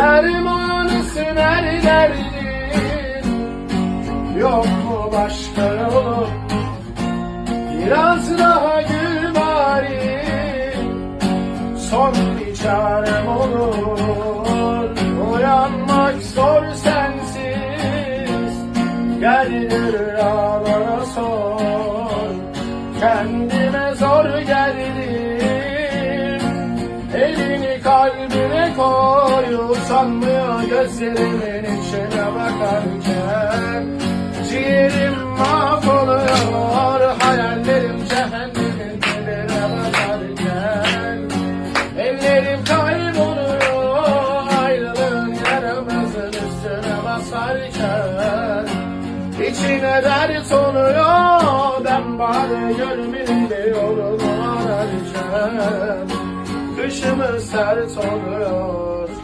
Dermanı süner derdin Yok mu başka? Yolu Biraz daha gül bari Son bir çarem olur. Uyanmak zor sensiz. Gel yürü ağlara sor. Kendime zor geldim. Elini kalbine koy. Utanmıyor gözlerimin içine bakarken Ciğerim mahvoluyor Hayallerim cehennemin dibine bakarken. Ellerim kayboluyor Ayrılığın yaramızın üstüne basarken. İçine dert oluyor Ben bari gönlümde yolunu ararken Kışımız sert oluyor